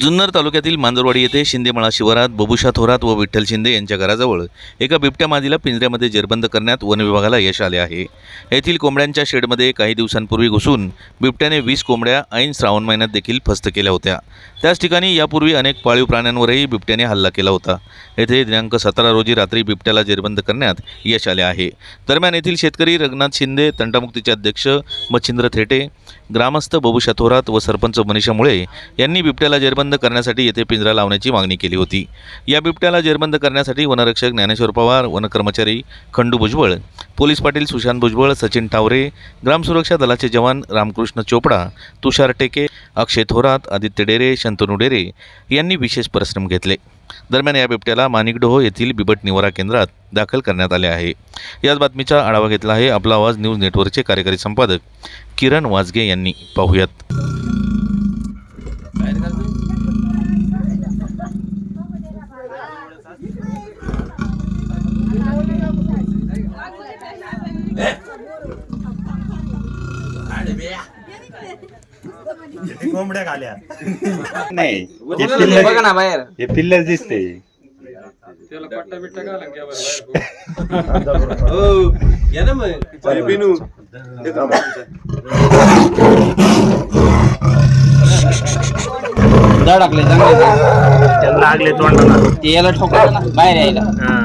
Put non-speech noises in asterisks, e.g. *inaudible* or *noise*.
जुन्नर तालुक्यातील मांजरवाडी येथे शिंदेमाळा शिवारात बबुशा थोरात व विठ्ठल शिंदे यांच्या घराजवळ एका बिबट्या मादीला पिंजऱ्यामध्ये जेरबंद करण्यात वन विभागाला यश आले आहे. येथील कोंबड्यांच्या शेडमध्ये काही दिवसांपूर्वी घुसून बिबट्याने वीस कोंबड्या ऐन श्रावण महिन्यात देखील फस्त केल्या होत्या. त्याच ठिकाणी यापूर्वी अनेक पाळीव प्राण्यांवरही बिबट्याने हल्ला केला होता. येथे दिनांक सतरा रोजी रात्री बिबट्याला जेरबंद करण्यात यश आले आहे. दरम्यान येथील शेतकरी रघुनाथ शिंदे तंटामुक्तीचे अध्यक्ष मच्छिंद्र थेटे ग्रामस्थ बबुशा थोरात व सरपंच मनीषा मुळे यांनी बिबट्याला जेरबंद करण्यासाठी येथे पिंजरा लावण्याची मागणी केली होती. या बिबट्याला जेरबंद करण्यासाठी वनरक्षक ज्ञानेश्वर पवार वनकर्मचारी खंडू भुजबळ पोलीस पाटील सुशांत भुजबळ सचिन टावरे ग्रामसुरक्षा दलाचे जवान रामकृष्ण चोपडा तुषार टेके अक्षय थोरात आदित्य डेरे शंतनू डेरे यांनी विशेष परिश्रम घेतले. दरम्यान या बिबट्याला माणिकडोह येथील बिबट निवारा केंद्रात दाखल करण्यात आले आहे. याच बातमीचा आढावा घेतला आहे आपला आवाज न्यूज नेटवर्कचे कार्यकारी संपादक किरण वाजगे यांनी. पाहूयात. कोंबड्या खाल्या. नाही हे बघा ना बाहेर. हे पिल्लर दिसते *laughs* टाकले चांगले लागले तोंडाला. ते याला ना बाहेर यायला. हा.